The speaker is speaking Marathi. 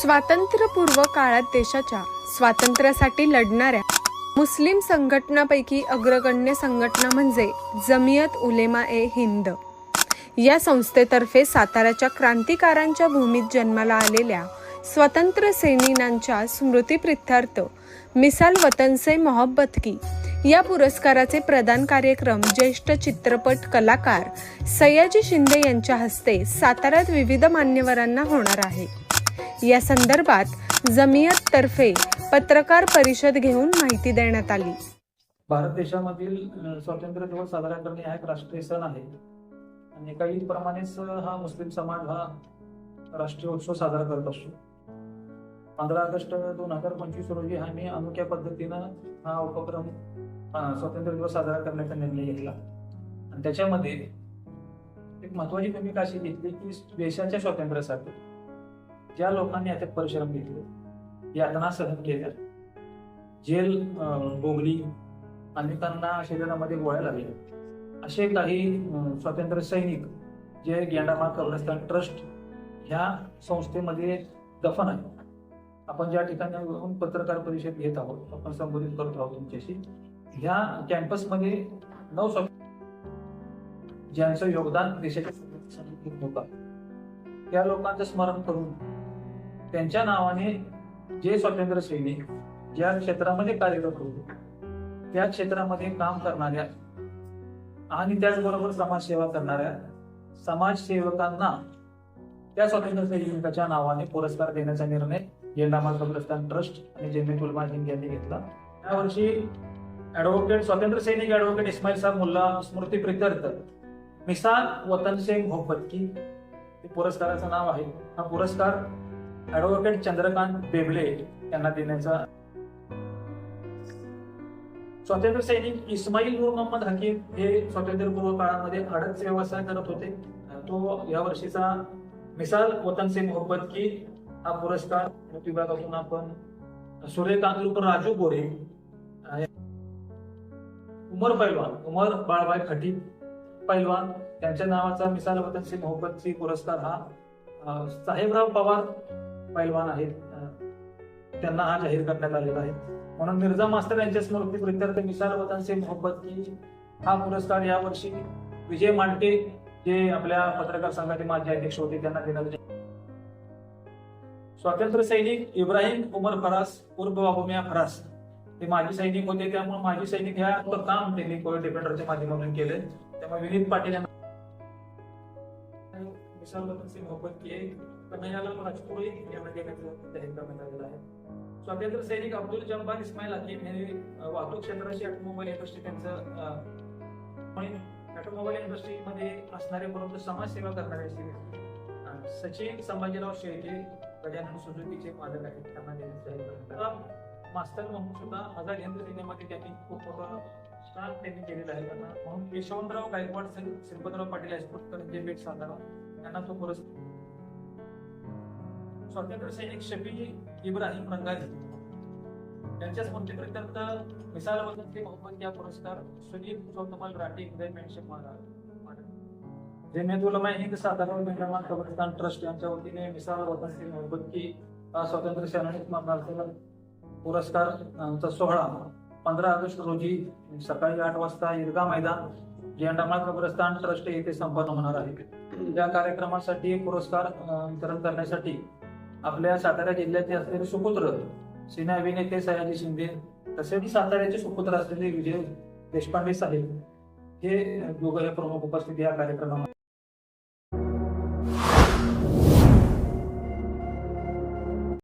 स्वातंत्र्यपूर्व काळात देशाच्या स्वातंत्र्यासाठी लढणाऱ्या मुस्लिम संघटनापैकी अग्रगण्य संघटना म्हणजे जमियत उलेमा ए हिंद. या संस्थेतर्फे साताऱ्याच्या क्रांतिकारांच्या भूमीत जन्माला आलेल्या स्वतंत्र सेनिनांच्या स्मृतीप्रित्यर्थ मिसाल वतन से मोहब्बत की या पुरस्काराचे प्रदान कार्यक्रम ज्येष्ठ चित्रपट कलाकार सयाजी शिंदे यांच्या हस्ते साताऱ्यात विविध मान्यवरांना होणार आहे. या संदर्भात जमियत तर्फे पत्रकार परिषद घेऊन माहिती देण्यात आली. भारत देशामधील स्वातंत्र्य दिवस साजरा करणे हा एक राष्ट्रीय सण आहे. आणि काही प्रमाणेच हा मुस्लिम समाज हा राष्ट्रीय उत्सव साजरा करत असतो. पंधरा ऑगस्ट दोन हजार पंचवीस रोजी आम्ही अनोख्या पद्धतीनं हा उपक्रम स्वातंत्र्य दिवस साजरा करण्याचा निर्णय घेतला. आणि त्याच्यामध्ये एक महत्वाची भूमिका अशी घेतली की देशाच्या स्वातंत्र्यासाठी. ज्या लोकांनी याच्यात परिश्रम घेतले यातना सहन केल्या जेल भोगली अनेकांना शरीरामध्ये गोळ्या लागल्या. असे काही स्वातंत्र्य सैनिक जे गेंडामा कब्रस्तान ट्रस्ट ह्या संस्थेमध्ये दफन आहे आपण ज्या ठिकाणी पत्रकार परिषद घेत आहोत आपण संबोधित करत आहोत तुमच्याशी ह्या कॅम्पसमध्ये नऊ स्वा- ज्यांचं योगदान देशाच्या स्वातंत्र्यासाठी त्या लोकांचं स्मरण करून त्यांच्या नावाने जे स्वातंत्र्य सैनिक ज्या क्षेत्रामध्ये कार्यरत होते. त्या क्षेत्रामध्ये काम करणाऱ्या आणि त्याचबरोबर समाजसेवा करणाऱ्या समाजसेवकांना त्या स्वातंत्र्य सैनिकाच्या नावाने पुरस्कार देण्याचा निर्णय गेंडामाल कब्रस्तान ट्रस्ट आणि जमीत उलमा सिंग यांनी घेतला. यावर्षी ऍडव्होकेट स्वातंत्र्य सैनिक ऍडव्होकेट इस्माईल साहेब मुल्ला स्मृती प्रित्यर्थ मिसाल वतन सिंग मोहब्बत की पुरस्काराचं नाव आहे. हा पुरस्कार ऍडव्होकेट चंद्रकांत बेबले यांना देण्याचा स्वातंत्र्य सैनिक इस्माईल नूर मोहम्मद हकीम हे स्वातंत्र्यपूर्व काळामध्ये अडच व्यवसाय करत होते. तो या वर्षीचा मिसाल वतन से मोहब्बत की हा पुरस्कार विभागातून आपण सूर्यकांत उर्फ राजू गोरे उमर पैलवान उमर बाळबाई खटी पैलवान त्यांच्या नावाचा मिसाल वतन से मोहब्बत पुरस्कार हा साहेबराव पवार पैलवान आहेत. त्यांना हा जाहीर करण्यात आलेला आहे. म्हणून मिर्झा मास्तर यांच्या स्मृती प्रित्यर्थ मिसाल वतन से मोहब्बत की हा पुरस्कार यावर्षी विजय मांडके जे आपल्या पत्रकार संघाचे माजी अध्यक्ष होते त्यांना देण्यात आले. स्वातंत्र्य सैनिक इब्राहिम उमर फरास उर्फ बाबुमिया फरास हे माजी सैनिक होते. त्यामुळे माजी सैनिक ह्या काम त्यांनी कोविड डिफेंडरच्या माध्यमातून केले त्यामुळे विनीत पाटील यांना मिसाल वतन से मोहब्बत की एक कन्हैयालाल राजपुरोही यांना देण्याचं जाहीर करण्यात आलेलं आहे. स्वातंत्र्य सैनिक अब्दुल जब्बार इस्माईल हकीम हे वाहतूक क्षेत्राशी ऑटोमोबाईल इंडस्ट्री त्यांचं ऑटोमोबाईल इंडस्ट्रीमध्ये असणारे परंतु समाजसेवा करणारे असे सचिन संभाजीराव शेळके गजानन सुझुकीचे मालक आहेत त्यांना देण्यात जाहीर करण्यात आलं. मास्तर म्हणून सुद्धा हजार हिंद सेनेमध्ये त्यांनी खूप मोठा स्टार त्यांनी केलेला आहे त्यांना. म्हणून यशवंतराव गायकवाड श्रीपतराव पाटील हायस्कूल जे पेठ सातारा त्यांना तो पुरस्कार स्वातंत्र्य सैनिक शफी इब्राहिम रंगारी. त्यांच्या स्मृतीप्रित्यर्थ मिसाल वतन के मोहम्मद या पुरस्कार सुनील चौतमल राठी हृदय मेनशे महाराज जमियत हिंद साधारण मेहरमान बेंगळमान कब्रस्तान ट्रस्ट यांच्या वतीने मिसाल वतन के मोहम्मद की स्वातंत्र्य सेनानी स्मरणार्थ पुरस्कार सोहळा पंधरा ऑगस्ट रोजी सकाळी आठ वाजता इरगा मैदान झेंडामाळ कब्रस्तान ट्रस्ट येथे संपन्न होणार आहे. या कार्यक्रमासाठी पुरस्कार वितरण करण्यासाठी आपल्या सातारा जिल्ह्याचे असलेले सुपुत्र सिने अभिनेते सयाजी शिंदे तसेच साताऱ्याचे सुपुत्र असलेले विजय देशपांडे साहेब हे दोघं हे प्रमुख उपस्थित या कार्यक्रमामध्ये